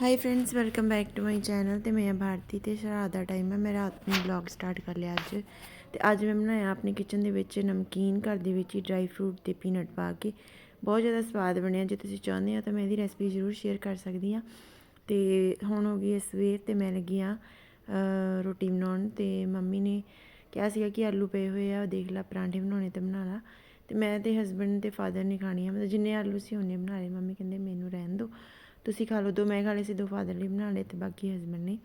Hi friends welcome back to my channel ਤੇ ਮੈਂ ਭਾਰਤੀ ਤੇ ਸ਼ਰਾਦ ਦਾ ਟਾਈਮ ਹੈ ਮੈਂ ਰਾਤ ਨੂੰ ਵਲੌਗ ਸਟਾਰਟ ਕਰ ਲਿਆ ਅੱਜ। ਤੇ ਅੱਜ ਮੈਂ ਬਣਾਇਆ ਆਪਣੀ ਕਿਚਨ ਦੇ ਵਿੱਚ ਨਮਕੀਨ, ਘਰ ਦੇ ਵਿੱਚ ਹੀ ਡਰਾਈ ਫਰੂਟ ਤੇ ਪੀਨਟ ਪਾ ਕੇ। ਬਹੁਤ ਜ਼ਿਆਦਾ ਸਵਾਦ ਬਣਿਆ। ਜੇ ਤੁਸੀਂ ਚਾਹੁੰਦੇ ਹੋ ਤਾਂ ਮੈਂ ਇਹਦੀ ਰੈਸਪੀ ਜ਼ਰੂਰ ਸ਼ੇਅਰ ਕਰ ਸਕਦੀ ਹਾਂ। ਤੇ ਹੁਣ ਹੋ ਗਈ ਹੈ ਸਵੇਰ ਤੇ ਮੈਂ ਲੱਗੀ ਆ ਰੋਟੀ ਬਣਾਉਣ। ਤੇ ਮੰਮੀ ਨੇ ਕਿਹਾ ਸੀਗਾ ਕਿ ਆਲੂ ਪਏ ਹੋਏ ਆ, ਦੇਖ ਲੈ ਪਰਾਂਠੇ ਬਣਾਉਣੇ ਤੇ ਬਣਾ ਲਾ। ਤੇ ਮੈਂ ਤੇ ਹਸਬੰਡ ਤੇ ਫਾਦਰ ਨੇ ਖਾਣੀ ਆ ਮਤਲਬ ਜਿੰਨੇ ਆਲੂ ਸੀ ਉਹਨੇ ਬਣਾ ਲਏ। ਮੰਮੀ ਕਹਿੰਦੇ ਮੈਨੂੰ ਰਹਿਣ ਦਿਓ। ਤੁਸੀਂ ਖਾ ਲਓ, ਦੋ ਮੈਂ ਖਾ ਲਏ ਸੀ, ਦੋ ਫਾਦਰ ਲਈ ਬਣਾ ਲਏ ਤੇ ਬਾਕੀ ਹਸਬੰਡ ਨੇ।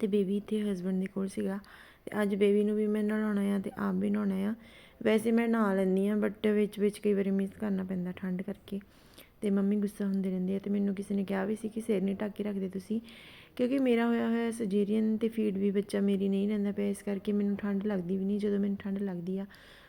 ਤੇ ਬੇਬੀ ਇੱਥੇ ਹਸਬੰਡ ਦੇ ਕੋਲ ਸੀਗਾ। ਤੇ ਅੱਜ ਬੇਬੀ ਨੂੰ ਵੀ ਮੈਂ ਨਹਾਉਣਾ ਆ ਤੇ ਆਪ ਵੀ ਨਹਾਉਣਾ ਆ। ਵੈਸੇ ਮੈਂ ਨਹਾ ਲੈਂਦੀ ਆ ਬਟ ਵਿੱਚ ਵਿੱਚ ਕਈ ਵਾਰੀ ਮਿਸ ਕਰਨਾ ਪੈਂਦਾ ਠੰਡ ਕਰਕੇ। ਤੇ ਮੰਮੀ ਗੁੱਸਾ ਹੁੰਦੇ ਰਹਿੰਦੇ ਆ ਤੇ ਮੈਨੂੰ ਕਿਸੇ ਨੇ ਕਿਹਾ ਵੀ ਸੀ ਕਿ ਸਿਰ ਨਹੀਂ ਢੱਕ ਕੇ ਰੱਖਦੇ ਤੁਸੀਂ। ਕਿਉਂਕਿ ਮੇਰਾ ਹੋਇਆ ਹੋਇਆ ਸਰਜਰੀਅਨ ਤੇ ਫੀਡ ਵੀ ਬੱਚਾ ਮੇਰੀ ਨਹੀਂ ਰਹਿੰਦਾ ਪਿਆ, ਇਸ ਕਰਕੇ ਮੈਨੂੰ ਠੰਡ ਲੱਗਦੀ ਵੀ ਨਹੀਂ। ਜਦੋਂ ਮੈਨੂੰ ਠੰਡ ਲੱਗਦੀ ਆ,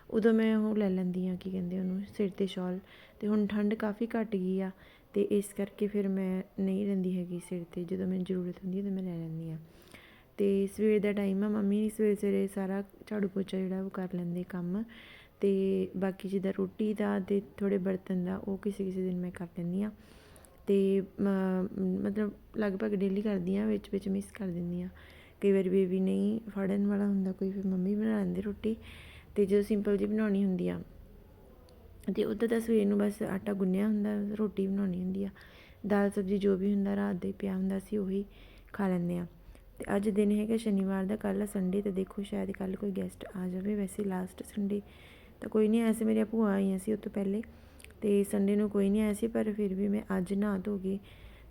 ਉਦੋਂ ਮੈਂ ਉਹ ਲੈ ਲੈਂਦੀ ਆ, ਕੀ ਕਹਿੰਦੇ ਉਹਨੂੰ, ਸਿਰ ਤੇ ਸ਼ਾਲ ਤੇ ਹੁਣ ਠੰਡ ਕਾਫੀ ਘਟ ਗਈ ਆ। ਅਤੇ ਇਸ ਕਰਕੇ ਫਿਰ ਮੈਂ ਨਹੀਂ ਰਹਿੰਦੀ ਹੈਗੀ ਸਿਰ ਤੇ, ਜਦੋਂ ਮੈਨੂੰ ਜ਼ਰੂਰਤ ਹੁੰਦੀ ਹੈ ਤਾਂ ਮੈਂ ਲੈ ਲੈਂਦੀ ਹਾਂ। ਅਤੇ ਸਵੇਰ ਦਾ ਟਾਈਮ ਆ, ਮੰਮੀ ਸਵੇਰੇ ਸਵੇਰੇ ਸਾਰਾ ਝਾੜੂ ਪੋਚਾ ਜਿਹੜਾ ਉਹ ਕਰ ਲੈਂਦੇ ਕੰਮ। ਅਤੇ ਬਾਕੀ ਜਿੱਦਾਂ ਰੋਟੀ ਦਾ ਅਤੇ ਥੋੜ੍ਹੇ ਬਰਤਨ ਦਾ ਉਹ ਕਿਸੇ ਕਿਸੇ ਦਿਨ ਮੈਂ ਕਰ ਲੈਂਦੀ ਹਾਂ। ਅਤੇ ਮਤਲਬ ਲਗਭਗ ਡੇਲੀ ਕਰਦੀ ਹਾਂ, ਵਿੱਚ ਵਿੱਚ ਮਿਸ ਕਰ ਦਿੰਦੀ ਹਾਂ। ਕਈ ਵਾਰ ਬੇਬੀ ਨਹੀਂ ਫੜਨ ਵਾਲਾ ਹੁੰਦਾ, ਕੋਈ ਫਿਰ ਮੰਮੀ ਬਣਾ ਲੈਂਦੇ ਰੋਟੀ। ਅਤੇ ਜਦੋਂ ਸਿੰਪਲ ਜੀ ਬਣਾਉਣੀ ਹੁੰਦੀ ਆ ਅਤੇ ਉੱਧਰ ਤਾਂ ਸਵੇਰ ਨੂੰ ਬਸ ਆਟਾ ਗੁੰਨਿਆ ਹੁੰਦਾ, ਰੋਟੀ ਬਣਾਉਣੀ ਹੁੰਦੀ ਆ। ਦਾਲ ਸਬਜ਼ੀ ਜੋ ਵੀ ਹੁੰਦਾ, ਰਾਤ ਦੇ ਪਿਆ ਹੁੰਦਾ ਸੀ ਉਹੀ ਖਾ ਲੈਂਦੇ ਆ ਤੇ ਅੱਜ ਦਿਨ ਹੈਗਾ ਸ਼ਨੀਵਾਰ ਦਾ ਕੱਲ ਸੰਡੇ, ਤੇ ਦੇਖੋ ਸ਼ਾਇਦ ਕੱਲ ਕੋਈ ਗੈਸਟ ਆ ਜਾਵੇ। ਵੈਸੇ ਲਾਸਟ ਸੰਡੇ ਤਾਂ ਕੋਈ ਨਹੀਂ, ਐਸੇ ਮੇਰੀਆਂ ਭੂਆ ਆਈਆਂ ਸੀ ਉਸ ਤੋਂ ਪਹਿਲੇ। ਤੇ ਸੰਡੇ ਨੂੰ ਕੋਈ ਨਹੀਂ ਆਇਆ ਸੀ, ਪਰ ਫਿਰ ਵੀ ਮੈਂ ਅੱਜ ਨਹਾ ਧੋ ਕੇ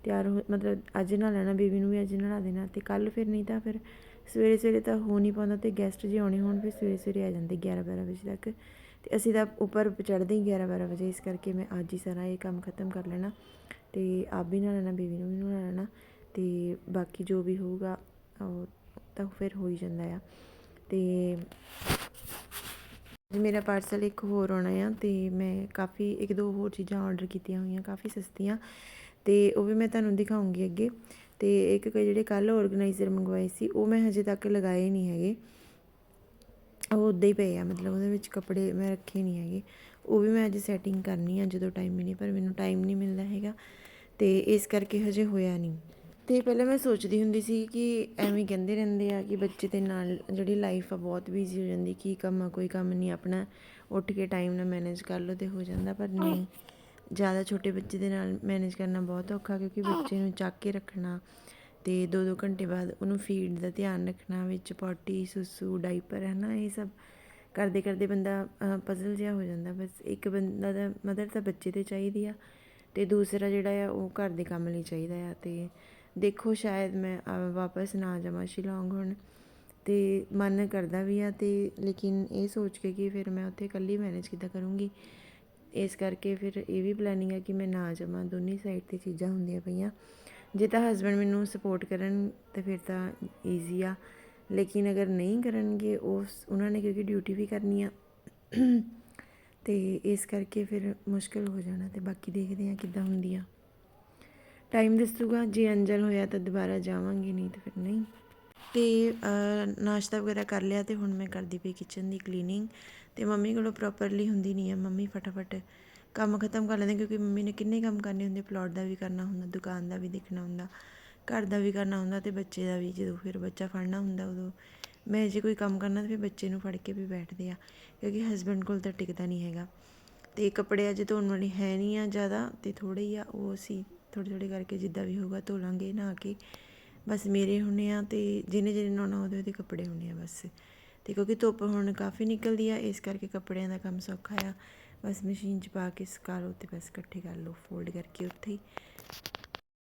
ਤਿਆਰ ਹੋ, ਮਤਲਬ ਅੱਜ ਨਾ ਲੈਣਾ, ਬੇਬੀ ਨੂੰ ਵੀ ਅੱਜ ਨਹਾ ਦੇਣਾ। ਤੇ ਕੱਲ ਫਿਰ ਨਹੀਂ ਤਾਂ ਫਿਰ ਸਵੇਰੇ ਸਵੇਰੇ ਤਾਂ ਹੋ ਨਹੀਂ ਪਾਉਂਦਾ ਤੇ ਗੈਸਟ ਜੇ ਆਉਣੇ ਹੋਣ, ਫਿਰ ਸਵੇਰੇ ਸਵੇਰੇ ਆ ਜਾਂਦੇ 11 12 ਵਜੇ ਤੱਕ। ਤੇ ਅਸੀਂ ਤਾਂ ਉੱਪਰ ਚੜ੍ਹਦੇ ਹੀ 11 12 ਵਜੇ, ਇਸ ਕਰਕੇ ਮੈਂ ਅੱਜ ਹੀ ਸਾਰਾ ਇਹ ਕੰਮ ਖਤਮ ਕਰ ਲੈਣਾ ਤੇ ਆਪ ਵੀ ਨਾ ਲੈਣਾ ਬੇਬੀ ਨੂੰ ਵੀ ਨਾ ਲੈਣਾ ਤੇ ਬਾਕੀ ਜੋ ਵੀ ਹੋਊਗਾ, ਉਹ ਤਾਂ ਫਿਰ ਹੋ ਹੀ ਜਾਂਦਾ ਆ। ਤੇ ਅੱਜ ਮੇਰਾ ਪਾਰਸਲ ਇੱਕ ਹੋਰ ਆਉਣਾ ਆ ਤੇ ਮੈਂ ਕਾਫੀ ਇੱਕ ਦੋ ਹੋਰ ਚੀਜ਼ਾਂ ਆਰਡਰ ਕੀਤੀਆਂ ਹੋਈਆਂ, ਕਾਫੀ ਸਸਤੀਆਂ, ਤੇ ਉਹ ਵੀ ਮੈਂ ਤੁਹਾਨੂੰ ਦਿਖਾਉਂਗੀ ਅੱਗੇ। ਤੇ ਇੱਕ ਜਿਹੜੇ ਕੱਲ ਆਰਗੇਨਾਈਜ਼ਰ ਮੰਗਵਾਏ ਸੀ, ਉਹ ਮੈਂ ਹਜੇ ਤੱਕ ਲਗਾਏ ਨਹੀਂ ਹੈਗੇ। ਉਹ ਉੱਦਾਂ ਹੀ ਪਏ ਆ, ਮਤਲਬ ਉਹਦੇ ਵਿੱਚ ਕੱਪੜੇ ਮੈਂ ਰੱਖੇ ਨਹੀਂ ਹੈਗੇ। ਉਹ ਵੀ ਮੈਂ ਅੱਜ ਸੈਟਿੰਗ ਕਰਨੀ ਆ, ਜਦੋਂ ਟਾਈਮ ਮਿਲੇ, ਪਰ ਮੈਨੂੰ ਟਾਈਮ ਨਹੀਂ ਮਿਲਦਾ ਹੈਗਾ ਤੇ ਇਸ ਕਰਕੇ ਹਜੇ ਹੋਇਆ ਨਹੀਂ। ਤੇ ਪਹਿਲਾਂ ਮੈਂ ਸੋਚਦੀ ਹੁੰਦੀ ਸੀ ਕਿ ਐਵੇਂ ਕਹਿੰਦੇ ਰਹਿੰਦੇ ਆ ਕਿ ਬੱਚੇ ਦੇ ਨਾਲ ਜਿਹੜੀ ਲਾਈਫ ਆ ਬਹੁਤ ਬਿਜ਼ੀ ਹੋ ਜਾਂਦੀ, ਕੀ ਕੰਮ ਆ, ਕੋਈ ਕੰਮ ਨਹੀਂ, ਆਪਣਾ ਉੱਠ ਕੇ ਟਾਈਮ ਨਾਲ ਮੈਨੇਜ ਕਰ ਲਓ ਤੇ ਹੋ ਜਾਂਦਾ, ਪਰ ਨਹੀਂ। ਜ਼ਿਆਦਾ ਛੋਟੇ ਬੱਚੇ ਦੇ ਨਾਲ ਮੈਨੇਜ ਕਰਨਾ ਬਹੁਤ ਔਖਾ, ਕਿਉਂਕਿ ਬੱਚੇ ਨੂੰ ਚੱਕ ਕੇ ਰੱਖਣਾ ਅਤੇ ਦੋ ਦੋ ਘੰਟੇ ਬਾਅਦ ਉਹਨੂੰ ਫੀਡ ਦਾ ਧਿਆਨ ਰੱਖਣਾ ਵਿੱਚ ਪੋਟੀ, ਸੁਸੂ ਡਾਈਪਰ ਹੈ ਨਾ ਇਹ ਸਭ ਕਰਦੇ ਕਰਦੇ ਬੰਦਾ ਪਜ਼ਲ ਜਿਹਾ ਹੋ ਜਾਂਦਾ। ਬਸ ਇੱਕ ਬੰਦਾ ਦਾ ਮਦਰ ਤਾਂ ਬੱਚੇ ਤੇ ਚਾਹੀਦੀ ਆ ਤੇ ਦੂਸਰਾ ਜਿਹੜਾ ਆ ਉਹ ਘਰ ਦੇ ਕੰਮ ਲਈ ਚਾਹੀਦਾ ਆ। ਤੇ ਦੇਖੋ ਸ਼ਾਇਦ ਮੈਂ ਵਾਪਸ ਨਾ ਜਾਵਾਂ ਸ਼ਿਲੌਂਗ ਹੁਣ ਤੇ ਮਨ ਕਰਦਾ ਵੀ ਆ ਤੇ ਲੇਕਿਨ ਇਹ ਸੋਚ ਕੇ ਕਿ ਫਿਰ ਮੈਂ ਉੱਥੇ ਇਕੱਲੀ ਮੈਨੇਜ ਕਿੱਦਾਂ ਕਰੂੰਗੀ। ਇਸ ਕਰਕੇ ਫਿਰ ਇਹ ਵੀ ਪਲੈਨਿੰਗ ਆ ਕਿ ਮੈਂ ਨਾ ਜਾਵਾਂ, ਦੋਨੇ ਸਾਈਡ ਤੇ ਚੀਜ਼ਾਂ ਹੁੰਦੀਆਂ ਪਈਆਂ। ਜੇ ਤਾਂ ਹਸਬੰਡ ਮੈਨੂੰ ਸਪੋਰਟ ਕਰਨ, ਤਾਂ ਫਿਰ ਤਾਂ ਈਜ਼ੀ ਆ। ਲੇਕਿਨ ਅਗਰ ਨਹੀਂ ਕਰਨਗੇ ਉਸ ਉਹਨਾਂ ਨੇ ਕਿਉਂਕਿ ਡਿਊਟੀ ਵੀ ਕਰਨੀ ਆ। ਤੇ ਇਸ ਕਰਕੇ ਫਿਰ ਮੁਸ਼ਕਲ ਹੋ ਜਾਣਾ ਤੇ ਬਾਕੀ ਦੇਖਦੇ ਆ ਕਿੱਦਾਂ ਹੁੰਦੀ ਆ। ਟਾਈਮ ਦੱਸੂਗਾ, ਜੇ ਅੰਜਲ ਹੋਇਆ ਤਾਂ ਦੁਬਾਰਾ ਜਾਵਾਂਗੇ, ਨਹੀਂ ਤਾਂ ਫਿਰ ਨਹੀਂ। ਤੇ ਨਾਸ਼ਤਾ ਵਗੈਰਾ ਕਰ ਲਿਆ ਤੇ ਹੁਣ ਮੈਂ ਕਰਦੀ ਪਈ ਕਿਚਨ ਦੀ ਕਲੀਨਿੰਗ ਤੇ ਮੰਮੀ ਕੋਲੋਂ ਪ੍ਰੋਪਰਲੀ ਹੁੰਦੀ ਨਹੀਂ ਆ। ਮੰਮੀ ਫਟਾਫਟ ਕੰਮ ਖਤਮ ਕਰ ਲੈਂਦੇ ਕਿਉਂਕਿ ਮੰਮੀ ਨੇ ਕਿੰਨੇ ਕੰਮ ਕਰਨੇ ਹੁੰਦੇ ਪਲਾਟ ਦਾ ਵੀ ਕਰਨਾ ਹੁੰਦਾ, ਦੁਕਾਨ ਦਾ ਵੀ ਦੇਖਣਾ ਹੁੰਦਾ, ਘਰ ਦਾ ਵੀ ਕਰਨਾ ਹੁੰਦਾ ਤੇ ਬੱਚੇ ਦਾ ਵੀ, ਜਦੋਂ ਫਿਰ ਬੱਚਾ ਫੜਨਾ ਹੁੰਦਾ ਉਦੋਂ। ਮੈਂ ਜੇ ਕੋਈ ਕੰਮ ਕਰਨਾ ਤਾਂ ਫਿਰ ਬੱਚੇ ਨੂੰ ਫੜ ਕੇ ਵੀ ਬੈਠਦੇ ਆ, ਕਿਉਂਕਿ ਹਸਬੰਡ ਕੋਲ ਤਾਂ ਟਿਕਦਾ ਨਹੀਂ ਹੈਗਾ। ਤੇ ਕੱਪੜੇ ਅਜੇ ਧੋਣ ਵਾਲੇ ਹੈ ਨਹੀਂ ਆ ਜ਼ਿਆਦਾ ਤੇ ਥੋੜੇ ਹੀ ਆ, ਉਹ ਅਸੀਂ ਥੋੜੇ ਥੋੜੇ ਕਰਕੇ ਜਿੱਦਾਂ ਵੀ ਹੋਊਗਾ ਧੋ ਲਾਂਗੇ ਨਹਾ ਕੇ। ਬਸ ਮੇਰੇ ਹੁੰਨੇ ਆ ਤੇ ਜਿਹਨੇ ਜਿਹਨੇ ਨਹਾਉਣਾ ਉਹਦੇ ਉਹਦੇ ਕੱਪੜੇ ਹੁੰਨੇ ਆ ਬਸ। ਤੇ ਕਿਉਂਕਿ ਧੁੱਪ ਹੁਣ ਕਾਫੀ ਨਿਕਲਦੀ ਆ, ਇਸ ਕਰਕੇ ਕੱਪੜਿਆਂ ਦਾ ਕੰਮ ਸੌਖਾ ਆ। ਬਸ ਮਸ਼ੀਨ 'ਚ ਪਾ ਕੇ ਸੁਕਾ ਲਓ ਤੇ ਬਸ ਇਕੱਠੇ ਕਰ ਲਓ ਫੋਲਡ ਕਰਕੇ ਉੱਥੇ ਹੀ।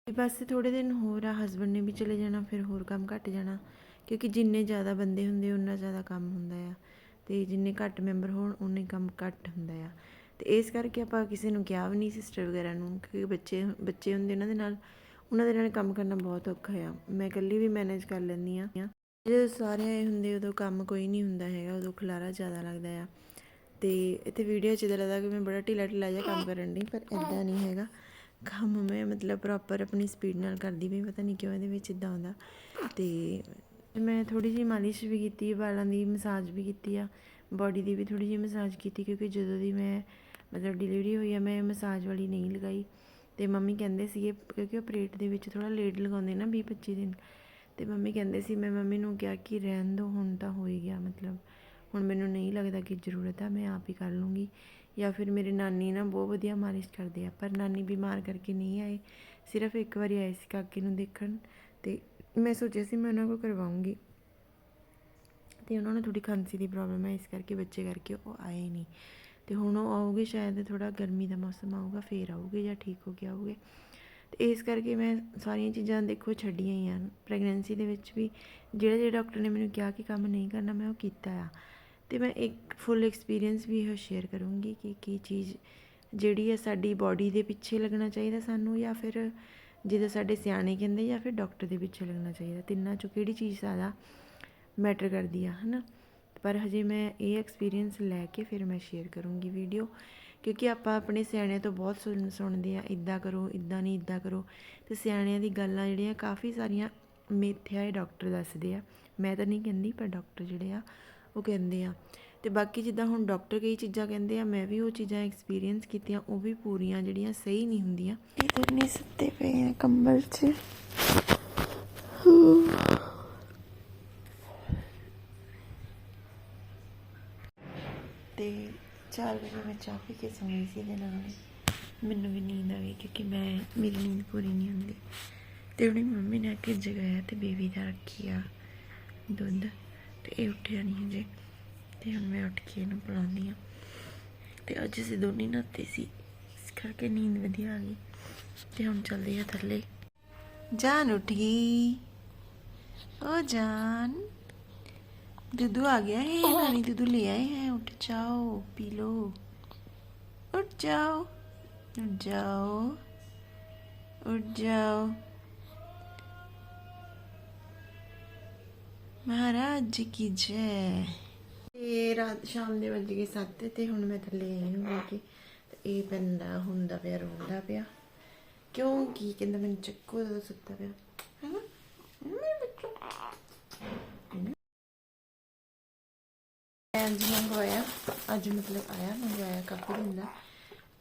ਬਸ ਥੋੜੇ ਦਿਨ ਹੋਰ ਆ ਹਸਬੰਡ ਨੇ ਵੀ ਚਲੇ ਜਾਣਾ, ਫਿਰ ਹੋਰ ਕੰਮ ਘਟ ਜਾਣਾ, ਕਿਉਂਕਿ ਜਿੰਨੇ ਜ਼ਿਆਦਾ ਬੰਦੇ ਹੁੰਦੇ ਉਹਨਾਂ ਜ਼ਿਆਦਾ ਕੰਮ ਹੁੰਦਾ ਆ। ਤੇ ਜਿੰਨੇ ਘੱਟ ਮੈਂਬਰ ਹੋਣ, ਉਨੇ ਕੰਮ ਘੱਟ ਹੁੰਦਾ ਆ। ਤੇ ਇਸ ਕਰਕੇ ਆਪਾਂ ਕਿਸੇ ਨੂੰ ਕਿਹਾ ਵੀ ਨਹੀਂ ਸਿਸਟਰ ਵਗੈਰਾ ਨੂੰ, ਕਿਉਂਕਿ ਬੱਚੇ ਬੱਚੇ ਹੁੰਦੇ ਉਹਨਾਂ ਦੇ ਨਾਲ ਉਹਨਾਂ ਦੇ ਨਾਲ ਕੰਮ ਕਰਨਾ ਬਹੁਤ ਔਖਾ ਆ। ਮੈਂ ਇਕੱਲੀ ਵੀ ਮੈਨੇਜ ਕਰ ਲੈਂਦੀ ਆ। ਜਦੋਂ ਸਾਰੇ ਆਏ ਹੁੰਦੇ ਉਦੋਂ ਕੰਮ ਕੋਈ ਨਹੀਂ ਹੁੰਦਾ ਹੈਗਾ, ਉਦੋਂ ਖਲਾਰਾ ਜ਼ਿਆਦਾ ਲੱਗਦਾ ਆ। ਤੇ ਇੱਥੇ ਵੀਡੀਓ 'ਚ ਇਦਾਂ ਲੱਗਦਾ ਕਿ ਮੈਂ ਬੜਾ ਢਿੱਲਾ ਢਿੱਲਾ ਜਿਹਾ ਕੰਮ ਕਰਨ ਦੀ ਪਰ ਇਦਾਂ ਨਹੀਂ ਹੈਗਾ। ਕੰਮ ਮੈਂ ਮਤਲਬ ਪ੍ਰੋਪਰ ਆਪਣੀ ਸਪੀਡ ਨਾਲ ਕਰਦੀ ਵੀ ਪਤਾ ਨਹੀਂ ਕਿਉਂ ਇਹਦੇ ਵਿੱਚ ਇਦਾਂ ਆਉਂਦਾ ਤੇ ਮੈਂ ਥੋੜੀ ਜਿਹੀ ਮਾਲਿਸ਼ ਵੀ ਕੀਤੀ, ਵਾਲਾਂ ਦੀ ਮਸਾਜ ਵੀ ਕੀਤੀ ਆ ਬਾਡੀ ਦੀ ਵੀ ਥੋੜੀ ਜਿਹੀ ਮਸਾਜ ਕੀਤੀ, ਕਿਉਂਕਿ ਜਦੋਂ ਦੀ ਮੈਂ ਮਤਲਬ ਡਿਲੀਵਰੀ ਹੋਈ ਆ, ਮੈਂ ਮਸਾਜ ਵਾਲੀ ਨਹੀਂ ਲਗਾਈ। ਤੇ ਮੰਮੀ ਕਹਿੰਦੇ ਸੀਗੇ, ਕਿਉਂਕਿ ਆਪਰੇਟ ਦੇ ਵਿੱਚ ਥੋੜਾ ਲੇਟ ਲਗਾਉਂਦੇ ਨਾ 20 25 ਦਿਨ। ਤੇ ਮੰਮੀ ਕਹਿੰਦੇ ਸੀ, ਮੈਂ ਮੰਮੀ ਨੂੰ ਕਿਹਾ ਕਿ ਰਹਿਣ ਦੋ, ਹੁਣ ਤਾਂ ਹੋ ਹੀ ਗਿਆ ਮਤਲਬ। ਹੁਣ ਮੈਨੂੰ ਨਹੀਂ ਲੱਗਦਾ ਕਿ ਜ਼ਰੂਰਤ ਆ, ਮੈਂ ਆਪ ਹੀ ਕਰ ਲੂੰਗੀ। ਜਾਂ ਫਿਰ ਮੇਰੇ ਨਾਨੀ ਨਾ ਬਹੁਤ ਵਧੀਆ ਮਾਲਿਸ਼ ਕਰਦੇ ਆ, ਪਰ ਨਾਨੀ ਬਿਮਾਰ ਕਰਕੇ ਨਹੀਂ ਆਏ। ਸਿਰਫ ਇੱਕ ਵਾਰੀ ਆਏ ਸੀ ਕਾਕੇ ਨੂੰ ਦੇਖਣ ਤੇ ਮੈਂ ਸੋਚਿਆ ਸੀ ਮੈਂ ਉਹਨਾਂ ਕੋਲ ਕਰਵਾਉਂਗੀ। ਤੇ ਉਹਨਾਂ ਨੂੰ ਥੋੜੀ ਖਾਂਸੀ ਦੀ ਪ੍ਰੋਬਲਮ ਹੈ ਇਸ ਕਰਕੇ ਬੱਚੇ ਕਰਕੇ ਉਹ ਆਏ ਨਹੀਂ। ਤੇ ਹੁਣ ਉਹ ਆਉਗੇ ਸ਼ਾਇਦ ਥੋੜਾ ਗਰਮੀ ਦਾ ਮੌਸਮ ਆਊਗਾ, ਫੇਰ ਆਉਗੇ ਜਾਂ ਠੀਕ ਹੋ ਕੇ ਆਉਗੇ ਤੇ ਇਸ ਕਰਕੇ ਮੈਂ ਸਾਰੀਆਂ ਚੀਜ਼ਾਂ ਦੇਖੋ ਛੱਡੀਆਂ ਹੀ ਆ। ਪ੍ਰੈਗਨੈਂਸੀ ਦੇ ਵਿੱਚ ਵੀ ਜਿਹੜੇ ਜਿਹੜੇ ਡਾਕਟਰ ਨੇ ਮੈਨੂੰ ਕਿਹਾ ਕਿ ਕੰਮ ਨਹੀਂ ਕਰਨਾ, ਮੈਂ ਉਹ ਕੀਤਾ ਆ। ਤੇ ਮੈਂ ਇੱਕ ਫੁੱਲ ਐਕਸਪੀਰੀਅੰਸ ਵੀ ਇਹ ਸ਼ੇਅਰ ਕਰੂੰਗੀ ਕਿ ਕੀ ਚੀਜ਼ ਜਿਹੜੀ ਹੈ ਸਾਡੀ ਬਾਡੀ ਦੇ ਪਿੱਛੇ ਲੱਗਣਾ ਚਾਹੀਦਾ ਸਾਨੂੰ ਜਾਂ ਫਿਰ ਜਿੱਦਾਂ ਸਾਡੇ ਸਿਆਣੇ ਕਹਿੰਦੇ ਜਾਂ ਫਿਰ ਡਾਕਟਰ ਦੇ ਪਿੱਛੇ ਲੱਗਣਾ ਚਾਹੀਦਾ। ਤਿੰਨਾਂ ਚੋਂ ਕਿਹੜੀ ਚੀਜ਼ ਜ਼ਿਆਦਾ ਮੈਟਰ ਕਰਦੀ ਆ, ਹਨਾ? ਪਰ ਹਜੇ ਮੈਂ ਇਹ ਐਕਸਪੀਰੀਅੰਸ ਲੈ ਕੇ ਫਿਰ ਮੈਂ ਸ਼ੇਅਰ ਕਰੂੰਗੀ ਵੀਡੀਓ ਕਿਉਂਕਿ ਆਪਾਂ ਆਪਣੇ ਸਿਆਣਿਆਂ ਤੋਂ ਬਹੁਤ ਸੁਣ, ਸੁਣਦੇ ਆ ਇਦਾਂ ਕਰੋ ਇਦਾਂ ਨਹੀਂ ਇਦਾਂ ਕਰੋ। ਤੇ ਸਿਆਣਿਆਂ ਦੀ ਗੱਲਾਂ ਜਿਹੜੀਆਂ ਕਾਫੀ ਸਾਰੀਆਂ ਮਿੱਥਿਆ ਇਹ ਡਾਕਟਰ ਦੱਸਦੇ ਆ। ਮੈਂ ਤਾਂ ਨਹੀਂ ਕਹਿੰਦੀ, ਪਰ ਡਾਕਟਰ ਜਿਹੜੇ ਆ ਉਹ ਕਹਿੰਦੇ ਆ। ਤੇ ਬਾਕੀ ਜਿੱਦਾਂ ਹੁਣ ਡਾਕਟਰ ਕਈ ਚੀਜ਼ਾਂ ਕਹਿੰਦੇ ਆ, ਮੈਂ ਵੀ ਉਹ ਚੀਜ਼ਾਂ ਐਕਸਪੀਰੀਅੰਸ ਕੀਤੀਆਂ, ਉਹ ਵੀ ਪੂਰੀਆਂ ਜਿਹੜੀਆਂ ਸਹੀ ਨਹੀਂ ਹੁੰਦੀਆਂ। ਇਧਰ ਨਹੀਂ ਸੁੱਤੇ ਪਏ ਆ ਕੰਬਲ 'ਚ? ਤੇ 4 ਵਜੇ ਮੈਂ ਚਾਹ ਪੀ ਕੇ ਸੌਂ ਸੀ ਇਹਦੇ ਨਾਲ। ਮੈਨੂੰ ਵੀ ਨੀਂਦ ਆ ਗਈ ਕਿਉਂਕਿ ਮੈਂ, ਮੇਰੀ ਨੀਂਦ ਪੂਰੀ ਨਹੀਂ ਹੁੰਦੀ। ਤੇ ਉਹਨੇ ਮੰਮੀ ਨੇ ਆ ਕੇ ਜਗਾਇਆ ਤੇ ਬੇਬੀ ਦਾ ਰੱਖੀ ਆ ਦੁੱਧ। ਤੇ ਇਹ ਉੱਠਿਆ ਨਹੀਂ ਹਜੇ। ਤੇ ਹੁਣ ਮੈਂ ਉੱਠ ਕੇ ਇਹਨੂੰ ਪਲਾਉਂਦੀ ਆ ਤੇ ਅੱਜ ਅਸੀਂ ਦੋਨੇ ਨਹਾਤੇ ਸੀ। ਇਸ ਕਰਕੇ ਨੀਂਦ ਵਧੀਆ ਆ ਗਈ। ਤੇ ਹੁਣ ਚੱਲਦੇ ਆ ਥੱਲੇ। ਜਾਨ ਉੱਠ ਗਈ ਓ ਜਾਨ। ਦੁੱਧੂ ਆ ਗਿਆ ਹੈ ਨਾਨੀ ਦੁੱਧੂ ਲੈ ਆਏ ਹੈ। ਉੱਠ ਜਾਓ ਪੀ ਲੋ ਉੱਠ ਜਾਓ। ਜਾਓ। ਉੱਠ ਜਾਓ। ਮਹਾਰਾਜ ਜੀ ਕੀ ਜੈ। ਤੇ ਰਾਤ ਸ਼ਾਮ ਦੇ ਵੱਜ ਗਏ 7 ਤੇ ਹੁਣ ਮੈਂ ਥੱਲੇ ਆਈ ਹਾਂ ਕਿ ਤੇ ਇਹ ਬੰਦਾ ਹੁੰਦਾ ਪਿਆ, ਰੋਂਦਾ ਪਿਆ। ਕਿਉਂਕਿ ਕਹਿੰਦਾ ਮੈਨੂੰ, ਚੱਕੋ ਦਾ ਸੁੱਤਾ ਪਿਆ। ਹੈਨਾ? ਮੇਰੇ ਬੱਚੋ ਅੱਜ ਮੰਗਵਾਇਆ, ਅੱਜ ਮਤਲਬ ਆਇਆ, ਮੰਗਵਾਇਆ ਕਾਫੀ ਦਿਨ ਦਾ।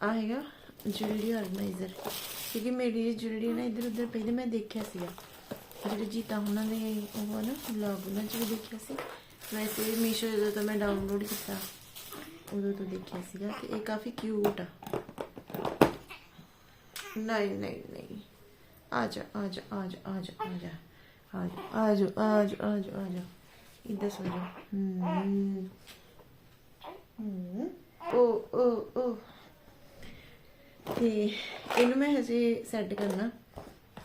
ਆ ਹੈਗਾ ਜੁਐਲਰੀ ਆਰਗੇਨਾਈਜ਼ਰ, ਕਿਉਂਕਿ ਮੇਰੀ ਜੁਐਲਰੀ ਨਾ ਇੱਧਰ ਉੱਧਰ ਪਈ ਮੈਂ ਦੇਖਿਆ ਸੀਗਾ। ਜਿਹੜੇ ਜੀਤਾ ਉਹਨਾਂ ਦੇ ਉਹ ਆ ਨਾ ਵਲੌਗ ਉਹਨਾਂ 'ਚ ਵੀ ਦੇਖਿਆ ਸੀ। ਵੈਸੇ ਵੀ ਮੀਸ਼ੋ ਜਦੋਂ ਤੋਂ ਮੈਂ ਡਾਊਨਲੋਡ ਕੀਤਾ, ਉਦੋਂ ਤੋਂ ਦੇਖਿਆ ਸੀਗਾ ਤੇ ਇਹ ਕਾਫੀ ਕਿਊਟ ਆ। ਨਹੀਂ ਨਹੀਂ ਨਹੀਂ। ਆ ਜਾ ਆ ਜਾ ਆ ਜਾ ਆ ਜਾ ਆ ਜਾ ਆ ਜਾ ਆ ਜਾ ਆ ਜਾ ਆ ਜਾ ਆ ਜਾ। ਇੱਧਰ ਸੋ ਜਾ। ਹਮ ਹਮ ਓ ਓ ਓ। ਤੇ ਇਹਨੂੰ ਮੈਂ ਹਜੇ ਸੈੱਟ ਕਰਨਾ।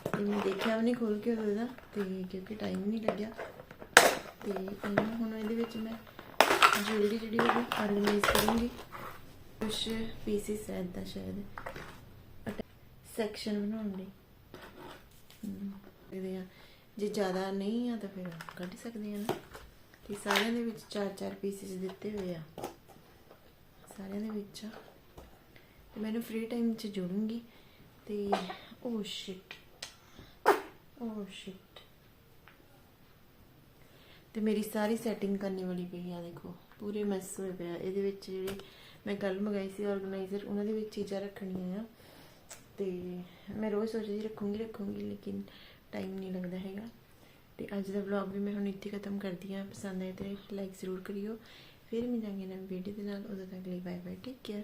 ਤੇ ਮੈਂ ਦੇਖਿਆ ਵੀ ਨਹੀਂ ਖੋਲ ਕੇ ਉਹਦਾ ਤੇ ਕਿਉਂਕਿ ਟਾਈਮ ਨਹੀਂ ਲੱਗਿਆ। ਤੇ ਇਹਨੂੰ ਹੁਣ ਇਹਦੇ ਵਿੱਚ ਮੈਂ ਜੁਐਲਰੀ ਜਿਹੜੀ ਉਹ ਆਰਗੇਨਾਈਜ਼ ਕਰੂੰਗੀ ਕੁਛ ਪੀਸਿਸ ਹੈ ਸ਼ਾਇਦ। ਸੈਕਸ਼ਨ ਬਣਾਉਣ ਲਈ। ਹਮ, ਦੇਖਦੇ ਆ। ਜੇ ਜ਼ਿਆਦਾ ਨਹੀਂ ਆ ਤਾਂ ਫਿਰ ਕੱਢ ਸਕਦੇ ਆ ਨਾ। ਤੇ ਸਾਰਿਆਂ ਦੇ ਵਿੱਚ ਚਾਰ ਚਾਰ ਪੀਸਿਸ ਦਿੱਤੇ ਹੋਏ ਆ। ਸਾਰਿਆਂ ਦੇ ਵਿੱਚ ਆ। ਤੇ ਮੈਨੂੰ ਫ੍ਰੀ ਟਾਈਮ 'ਚ ਜੋੜੂੰਗੀ। ਤੇ oh oh shit Oh, oh shit ਤੇ ਮੇਰੀ ਸਾਰੀ ਸੈਟਿੰਗ ਕਰਨੀ ਵਾਲੀ ਪਈ ਆ, ਦੇਖੋ। ਪੂਰੇ ਮੈਸ ਹੋਏ ਪਿਆ ਇਹਦੇ ਵਿੱਚ ਜਿਹੜੇ ਮੈਂ ਕੱਲ ਮੰਗਾਈ ਸੀ ਆਰਗੇਨਾਈਜ਼ਰ ਉਹਨਾਂ ਦੇ ਵਿੱਚ ਚੀਜ਼ਾਂ ਰੱਖਣੀਆਂ ਆ। ਤੇ ਮੈਂ ਰੋਜ਼ ਸੋਚਦੀ ਰੱਖੂੰਗੀ ਰੱਖੂੰਗੀ, ਲੇਕਿਨ ਟਾਈਮ ਨਹੀਂ ਲੱਗਦਾ ਹੈਗਾ। ਤੇ ਅੱਜ ਦਾ ਵਲੌਗ ਵੀ ਮੈਂ ਹੁਣ ਇੱਥੇ ਖਤਮ ਕਰਦੀ ਹਾਂ ਪਸੰਦ ਆਏ ਤੇ ਲਾਈਕ ਜ਼ਰੂਰ ਕਰਿਓ। ਫਿਰ ਮਿਲਾਂਗੇ ਨਵੀਂ ਵੀਡੀਓ ਦੇ ਨਾਲ। ਉਦੋਂ ਤੱਕ ਲਈ ਬਾਏ ਬਾਏ ਟੇਕ ਕੇਅਰ